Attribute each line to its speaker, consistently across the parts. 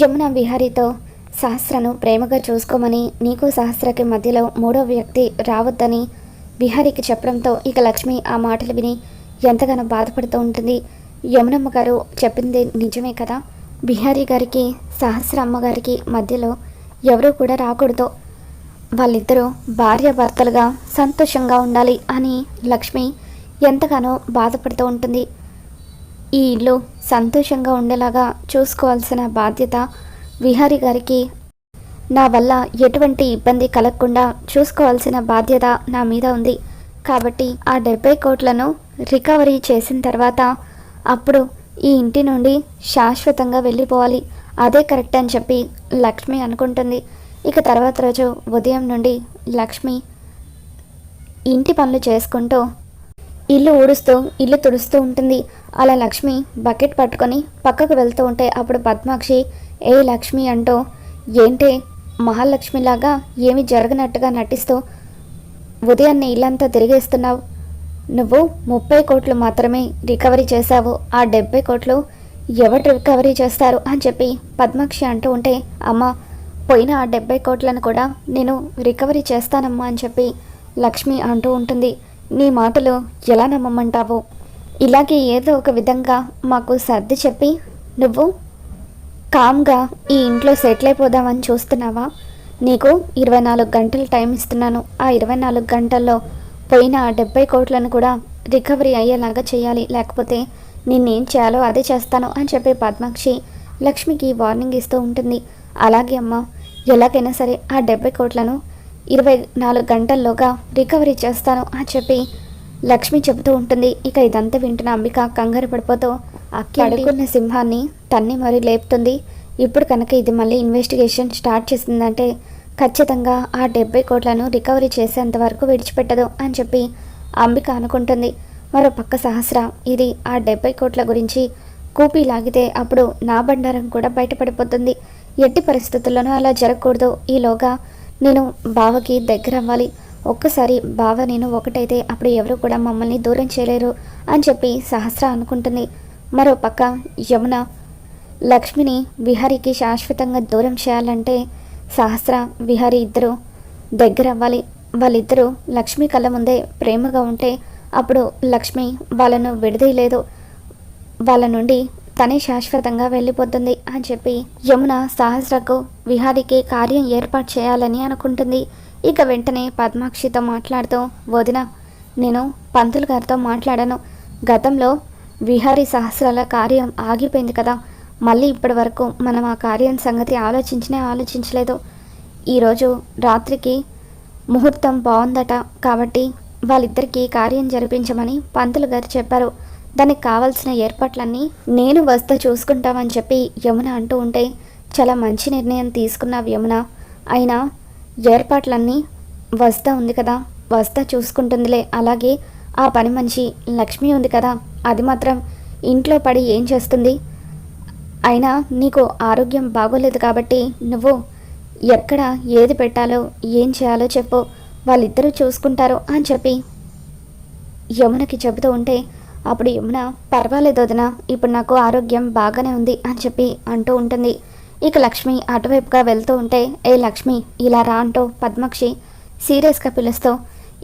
Speaker 1: యమున విహారీతో సహస్రను ప్రేమగా చూసుకోమని నీకు సహస్రకి మధ్యలో మూడో వ్యక్తి రావద్దని విహారీకి చెప్పడంతో ఇక లక్ష్మి ఆ మాటలు విని ఎంతగానో బాధపడుతూ ఉంటుంది. యమునమ్మ గారు చెప్పింది నిజమే కదా? బిహారీ గారికి సహస్ర అమ్మగారికి మధ్యలో ఎవరూ కూడా రాకూడదు. వాళ్ళిద్దరూ భార్యాభర్తలుగా సంతోషంగా ఉండాలి అని లక్ష్మి ఎంతగానో బాధపడుతూ ఉంటుంది. ఈ ఇల్లు సంతోషంగా ఉండేలాగా చూసుకోవాల్సిన బాధ్యత విహారి గారికి. నా వల్ల ఎటువంటి ఇబ్బంది కలగకుండా చూసుకోవాల్సిన బాధ్యత నా మీద ఉంది. కాబట్టి ఆ డెబ్బై కోట్లను రికవరీ చేసిన తర్వాత అప్పుడు ఈ ఇంటి నుండి శాశ్వతంగా వెళ్ళిపోవాలి. అదే కరెక్ట్ అని చెప్పి లక్ష్మి అనుకుంటుంది. ఇక తర్వాత రోజు ఉదయం నుండి లక్ష్మి ఇంటి పనులు చేసుకుంటూ ఇల్లు ఊడుస్తూ ఇల్లు తుడుస్తూ ఉంటుంది. అలా లక్ష్మి బకెట్ పట్టుకొని పక్కకు వెళ్తూ ఉంటే అప్పుడు పద్మాక్షి ఏ లక్ష్మి అంటూ ఏంటే మహాలక్ష్మిలాగా ఏమి జరగనట్టుగా నటిస్తూ ఉదయాన్నే ఇల్లంతా తిరిగేస్తున్నావు. నువ్వు ముప్పై కోట్లు మాత్రమే రికవరీ చేశావు. ఆ డెబ్బై కోట్లు ఎవరు రికవరీ చేస్తారు? అని చెప్పి పద్మాక్షి అంటూ ఉంటే అమ్మ పోయిన ఆ డెబ్బై కోట్లను కూడా నేను రికవరీ చేస్తానమ్మా అని చెప్పి లక్ష్మి అంటూ ఉంటుంది. నీ మాటలు ఎలా నమ్మమంటావు? ఇలాగే ఏదో ఒక విధంగా మాకు సర్ది చెప్పి నువ్వు కామ్గా ఈ ఇంట్లో సెటిల్ అయిపోదామని చూస్తున్నావా? నీకు ఇరవై నాలుగు గంటలు టైం ఇస్తున్నాను. ఆ ఇరవై నాలుగు గంటల్లో పోయిన ఆ డెబ్బై కోట్లను కూడా రికవరీ అయ్యేలాగా చేయాలి. లేకపోతే నిన్నేం చేయాలో అదే చేస్తాను అని చెప్పి పద్మాక్షి లక్ష్మికి వార్నింగ్ ఇస్తూ ఉంటుంది. అలాగే అమ్మ ఎలాగైనా సరే ఆ డెబ్బై కోట్లను ఇరవై నాలుగు గంటల్లోగా రికవరీ చేస్తాను అని చెప్పి లక్ష్మి చెబుతూ ఉంటుంది. ఇక ఇదంతా వింటున్న అంబిక కంగారు పడిపోతూ అక్కి అడుగున్న సింహాన్ని తన్ని మరి లేపుతుంది. ఇప్పుడు కనుక ఇది మళ్ళీ ఇన్వెస్టిగేషన్ స్టార్ట్ చేసిందంటే ఖచ్చితంగా ఆ డెబ్బై కోట్లను రికవరీ చేసేంత వరకు విడిచిపెట్టదు అని చెప్పి అంబిక అనుకుంటుంది. మరో పక్క సహస్ర ఇది ఆ డెబ్బై కోట్ల గురించి కూపీ లాగితే అప్పుడు నా బండారం కూడా బయటపడిపోతుంది. ఎట్టి పరిస్థితుల్లోనూ అలా జరగకూడదు. ఈలోగా నేను బావకి దగ్గర అవ్వాలి. ఒక్కసారి బావ నేను ఒకటైతే అప్పుడు ఎవరు కూడా మమ్మల్ని దూరం చేయలేరు అని చెప్పి సహస్ర అనుకుంటుంది. మరో పక్క యమున లక్ష్మిని విహారీకి శాశ్వతంగా దూరం చేయాలంటే సహస్ర విహారి ఇద్దరు దగ్గర అవ్వాలి. వాళ్ళిద్దరూ లక్ష్మి కళ్ళ ముందే ప్రేమగా ఉంటే అప్పుడు లక్ష్మి వాళ్ళను విడదీయలేదు. వాళ్ళ నుండి తనే శాశ్వతంగా వెళ్ళిపోతుంది అని చెప్పి యమున సహస్రకు విహారికి కార్యం ఏర్పాటు చేయాలని అనుకుంటుంది. ఇక వెంటనే పద్మాక్షితో మాట్లాడుతూ వదిన నేను పంతులు గారితో మాట్లాడాను. గతంలో విహారీ సహస్రాల కార్యం ఆగిపోయింది కదా. మళ్ళీ ఇప్పటి వరకు మనం ఆ కార్యం సంగతి ఆలోచించినే ఆలోచించలేదు. ఈరోజు రాత్రికి ముహూర్తం బాగుందట కాబట్టి వాళ్ళిద్దరికీ కార్యం జరిపించమని పంతులు గారు చెప్పారు. దానికి కావాల్సిన ఏర్పాట్లన్నీ నేను వస్తా చూసుకుంటామని చెప్పి యమున అంటూ ఉంటే చాలా మంచి నిర్ణయం తీసుకున్నావు యమున. అయినా ఏర్పాట్లన్నీ వస్తా ఉంది కదా వస్తా చూసుకుంటుందిలే. అలాగే ఆ పని మనిషి లక్ష్మి ఉంది కదా అది మాత్రం ఇంట్లో పడి ఏం చేస్తుంది? అయినా నీకు ఆరోగ్యం బాగోలేదు కాబట్టి నువ్వు ఎక్కడ ఏది పెట్టాలో ఏం చేయాలో చెప్పు. వాళ్ళిద్దరూ చూసుకుంటారు అని చెప్పి యమునకి చెబుతూ ఉంటే అప్పుడు యమున పర్వాలేదు వదిన ఇప్పుడు నాకు ఆరోగ్యం బాగానే ఉంది అని చెప్పి అంటూ ఉంటుంది. ఇక లక్ష్మి అటువైపుగా వెళ్తూ ఉంటే ఏ లక్ష్మి ఇలా రా అంటూ పద్మక్షి సీరియస్గా పిలుస్తూ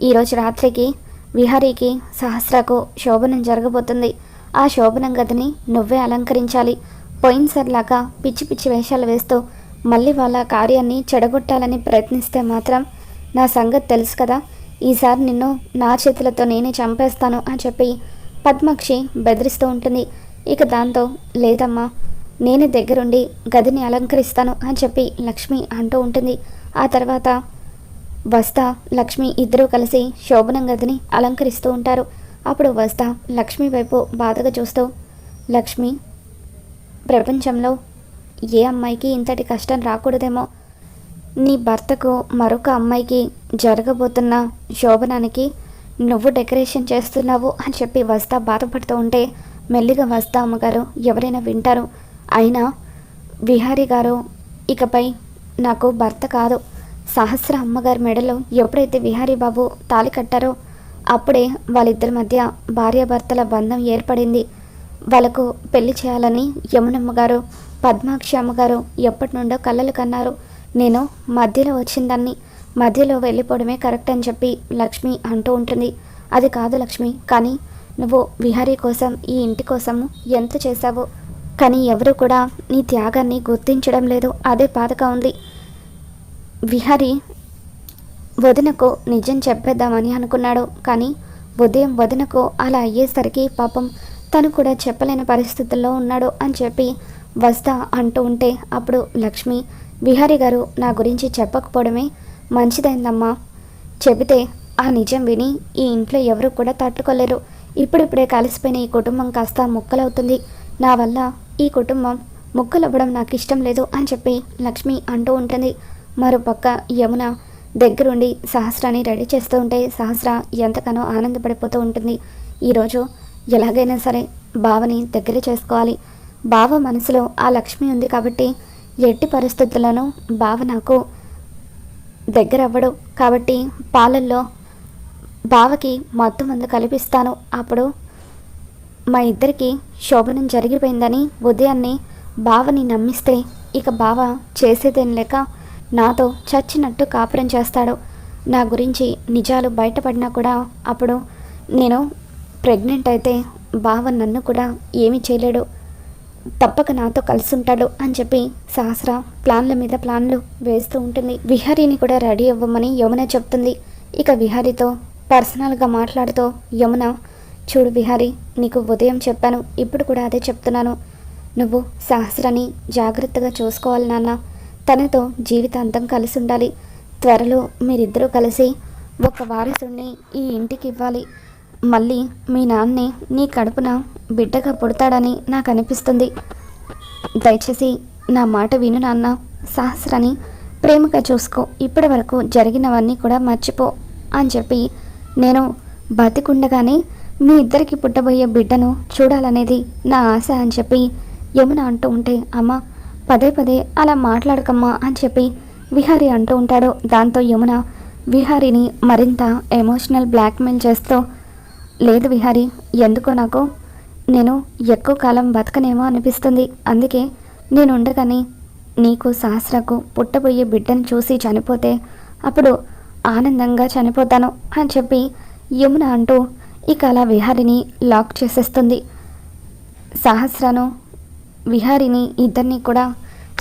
Speaker 1: ఈరోజు రాత్రికి విహారీకి సహస్రకు శోభనం జరగబోతుంది. ఆ శోభనం గదిని నువ్వే అలంకరించాలి. పోయినసరిలాగా పిచ్చి పిచ్చి వేషాలు వేస్తూ మళ్ళీ వాళ్ళ కార్యాన్ని చెడగొట్టాలని ప్రయత్నిస్తే మాత్రం నా సంగతి తెలుసు కదా. ఈసారి నిన్ను నా చేతులతో నేనే చంపేస్తాను అని చెప్పి పద్మాక్షి బెదిరిస్తూ ఉంటుంది. ఇక దాంతో లేదమ్మా నేనే దగ్గరుండి గదిని అలంకరిస్తాను అని చెప్పి లక్ష్మి అంటూ ఉంటుంది. ఆ తర్వాత వస్తా లక్ష్మి ఇద్దరూ కలిసి శోభనం గదిని అలంకరిస్తూ ఉంటారు. అప్పుడు వస్తా లక్ష్మి వైపు బాధగా చూస్తూ లక్ష్మి ప్రపంచంలో ఏ అమ్మాయికి ఇంతటి కష్టం రాకూడదేమో. నీ భర్తకు మరొక అమ్మాయికి జరగబోతున్న శోభనానికి నువ్వు డెకరేషన్ చేస్తున్నావు అని చెప్పి వస్తా బాధపడుతూ ఉంటే మెల్లిగా వస్తా అమ్మగారు ఎవరైనా వింటారు. అయినా విహారీ గారు ఇకపై నాకు భర్త కాదు. సహస్ర అమ్మగారి మెడలో ఎప్పుడైతే విహారీ బాబు తాలి కట్టారో అప్పుడే వాళ్ళిద్దరి మధ్య భార్యాభర్తల బంధం ఏర్పడింది. వాళ్ళకు పెళ్ళి చేయాలని యమునమ్మ గారు పద్మాక్షి అమ్మగారు ఎప్పటి నుండో కళ్ళలు కన్నారు. నేను మధ్యలో వచ్చిందాన్ని మధ్యలో వెళ్ళిపోవడమే కరెక్ట్ అని చెప్పి లక్ష్మి అంటూ ఉంటుంది. అది కాదు లక్ష్మి కానీ నువ్వు విహారీ కోసం ఈ ఇంటి కోసము ఎంత చేశావో. కానీ ఎవరు కూడా నీ త్యాగాన్ని గుర్తించడం లేదు. అదే బాధగా ఉంది. విహారీ వదినకు నిజం చెప్పేద్దామని అనుకున్నాడు. కానీ ఉదయం వదినకు అలా అయ్యేసరికి పాపం తను కూడా చెప్పలేని పరిస్థితుల్లో ఉన్నాడు అని చెప్పి వస్తా అంటూ ఉంటే అప్పుడు లక్ష్మి విహారీ గారు నా గురించి చెప్పకపోవడమే మంచిదైందమ్మా. చెబితే ఆ నిజం విని ఈ ఇంట్లో ఎవరు కూడా తట్టుకోలేరు. ఇప్పుడిప్పుడే కలిసిపోయిన ఈ కుటుంబం కాస్త ముక్కలవుతుంది. నా వల్ల ఈ కుటుంబం ముక్కలవ్వడం నాకు ఇష్టం లేదు అని చెప్పి లక్ష్మి అంటూ ఉంటుంది. మరోపక్క యమున దగ్గరుండి సహస్రాన్ని రెడీ చేస్తూ ఉంటే సహస్ర ఎంతగానో ఆనందపడిపోతూ ఉంటుంది. ఈరోజు ఎలాగైనా సరే బావని దగ్గర చేసుకోవాలి. బావ మనసులో ఆ లక్ష్మి ఉంది కాబట్టి ఎట్టి పరిస్థితుల్లోనూ బావ నాకు దగ్గర అవ్వడు కాబట్టి పాలల్లో బావకి మత్తు మందు కలిపిస్తాను. అప్పుడు మా ఇద్దరికి శోభనం జరిగిపోయిందని ఉదయాన్నే బావని నమ్మిస్తే ఇక బావ చేసేదేం లేక నాతో చచ్చినట్టు కాపురం చేస్తాడు. నా గురించి నిజాలు బయటపడినా కూడా అప్పుడు నేను ప్రెగ్నెంట్ అయితే బావ నన్ను కూడా ఏమీ చేయలేడు. తప్పక నాతో కలిసి ఉంటాడు అని చెప్పి సహస్ర ప్లాన్ల మీద ప్లాన్లు వేస్తూ ఉంటుంది. విహారీని కూడా రెడీ అవ్వమని యమున చెప్తుంది. ఇక విహారీతో పర్సనల్గా మాట్లాడుతూ యమున చూడు విహారీ నీకు ఉదయం చెప్పాను. ఇప్పుడు కూడా అదే చెప్తున్నాను. నువ్వు సహస్రని జాగ్రత్తగా చూసుకోవాలి నాన్న. తనతో జీవితాంతం కలిసి ఉండాలి. త్వరలో మీరిద్దరూ కలిసి ఒక వారసుని ఈ ఇంటికి ఇవ్వాలి. మళ్ళీ మీ నాన్నే నీ కడుపున బిడ్డగా పుడతాడని నాకు అనిపిస్తుంది దయచేసి నా మాట విను నాన్న. సహస్రని ప్రేమగా చూసుకో. ఇప్పటి వరకు జరిగినవన్నీ కూడా మర్చిపో అని చెప్పి నేను బతికుండగానే మీ ఇద్దరికి పుట్టబోయే బిడ్డను చూడాలనేది నా ఆశ అని చెప్పి యమున అంటూ ఉంటే అమ్మ పదే పదే అలా మాట్లాడకమ్మా అని చెప్పి విహారి అంటూ ఉంటాడు. దాంతో యమున విహారిని మరింత ఎమోషనల్ బ్లాక్మెయిల్ చేస్తూ లేదు విహారి ఎందుకో నాకు? నేను ఎక్కువ కాలం బతకనేమో అనిపిస్తుంది. అందుకే నేను ఉండగానే నీకు సహస్రకు పుట్టబోయే బిడ్డను చూసి చనిపోతే అప్పుడు ఆనందంగా చనిపోతాను అని చెప్పి యమున అంటూ ఇక అలా విహారిని లాక్ చేసేస్తుంది. సహస్రను విహారిని ఇద్దరిని కూడా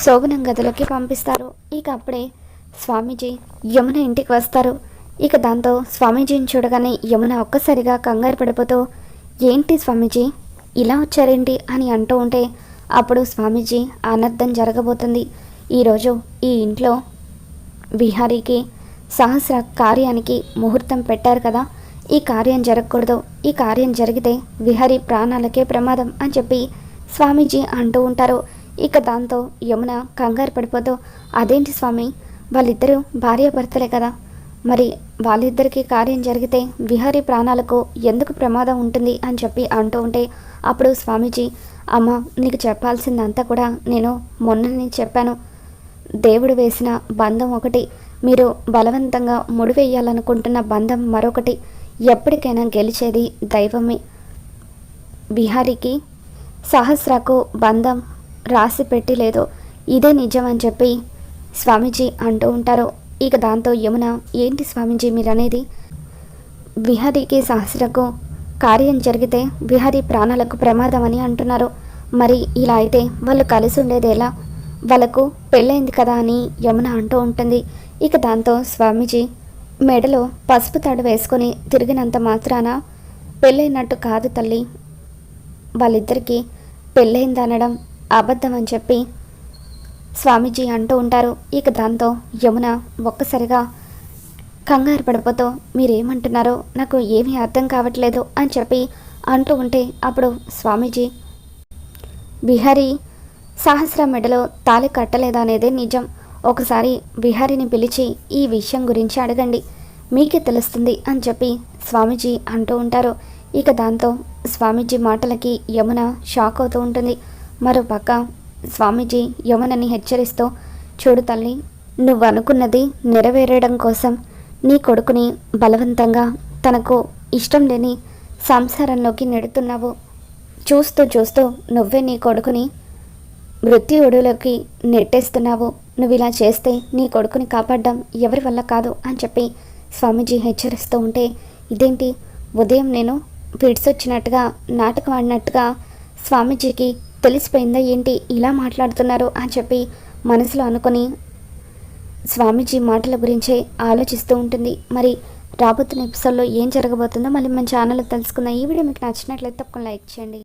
Speaker 1: శోభనం గదిలోకి పంపిస్తారు. ఇక అప్పుడే స్వామీజీ యమున ఇంటికి వస్తారు. ఇక దాంతో స్వామీజీని చూడగానే యమున ఒక్కసారిగా కంగారు పడిపోతూ ఏంటి స్వామీజీ? ఇలా వచ్చారేంటి? అని అంటూ ఉంటే అప్పుడు స్వామీజీ అనర్థం జరగబోతుంది. ఈరోజు ఈ ఇంట్లో విహారీకి సహస్ర కార్యానికి ముహూర్తం పెట్టారు కదా. ఈ కార్యం జరగకూడదు. ఈ కార్యం జరిగితే విహారీ ప్రాణాలకే ప్రమాదం అని చెప్పి స్వామీజీ అంటూ ఉంటారు. ఇక దాంతో యమున కంగారు పడిపోతూ అదేంటి స్వామి? వాళ్ళిద్దరూ భార్యాభర్తలే కదా. మరి వాళ్ళిద్దరికీ కార్యం జరిగితే విహారీ ప్రాణాలకు ఎందుకు ప్రమాదం ఉంటుంది అని చెప్పి అంటూ ఉంటే అప్పుడు స్వామీజీ అమ్మ నీకు చెప్పాల్సిందంతా కూడా నేను మొన్ననే చెప్పాను. దేవుడు వేసిన బంధం ఒకటి మీరు బలవంతంగా ముడివేయాలనుకుంటున్న బంధం మరొకటి ఎప్పటికైనా గెలిచేది దైవమే విహారీకి సహస్రకు బంధం రాసి పెట్టి లేదు. ఇదే నిజం అని చెప్పి స్వామీజీ అంటూ ఉంటారు. ఇక దాంతో యమున ఏంటి స్వామీజీ మీరనేది? అనేది విహారీకి సహస్రకు కార్యం జరిగితే విహారీ ప్రాణాలకు ప్రమాదం అని అంటున్నారు. మరి ఇలా అయితే వాళ్ళు కలిసి ఉండేది ఎలా వాళ్ళకు పెళ్ళైంది కదా అని యమున అంటూ ఉంటుంది. ఇక దాంతో స్వామీజీ మెడలో పసుపు తాడు వేసుకొని తిరిగినంత మాత్రాన పెళ్ళైనట్టు కాదు తల్లి. వాళ్ళిద్దరికీ పెళ్ళైందనడం అబద్ధం అని చెప్పి స్వామీజీ అంటూ ఉంటారు. ఇక దాంతో యమున ఒక్కసారిగా కంగారు పడిపోతూ మీరేమంటున్నారో నాకు ఏమీ అర్థం కావట్లేదు అని చెప్పి అంటూ ఉంటే అప్పుడు స్వామీజీ బిహారీ సహస్ర మెడలో తాళి కట్టలేదనేదే నిజం. ఒకసారి విహారిని పిలిచి ఈ విషయం గురించి అడగండి. మీకే తెలుస్తుంది అని చెప్పి స్వామీజీ అంటూ ఉంటారు. ఇక దాంతో స్వామీజీ మాటలకి యమున షాక్ అవుతూ ఉంటుంది. మరోపక్క స్వామీజీ యమునని హెచ్చరిస్తూ చూడు తల్లి నువ్వు అనుకున్నది నెరవేరడం కోసం నీ కొడుకుని బలవంతంగా తనకు ఇష్టం లేని సంసారంలోకి నెడుతున్నావు. చూస్తూ చూస్తూ నువ్వే నీ కొడుకుని వృత్తి ఒడులోకి నెట్టేస్తున్నావు. నువ్వు ఇలా చేస్తే నీ కొడుకుని కాపాడడం ఎవరి వల్ల కాదు అని చెప్పి స్వామీజీ హెచ్చరిస్తూ ఉంటే ఇదేంటి? ఉదయం నేను ఫిట్స్ నాటకం ఆడినట్టుగా స్వామీజీకి తెలిసిపోయిందా ఏంటి? ఇలా మాట్లాడుతున్నారు అని చెప్పి మనసులో అనుకొని స్వామీజీ మాటల గురించే ఆలోచిస్తూ ఉంటుంది. మరి రాబోతున్న ఎపిసోడ్లో ఏం జరగబోతుందో మళ్ళీ మన ఛానల్లో తెలుసుకుందాం. ఈ వీడియో మీకు నచ్చినట్లయితే తప్పకుండా లైక్ చేయండి.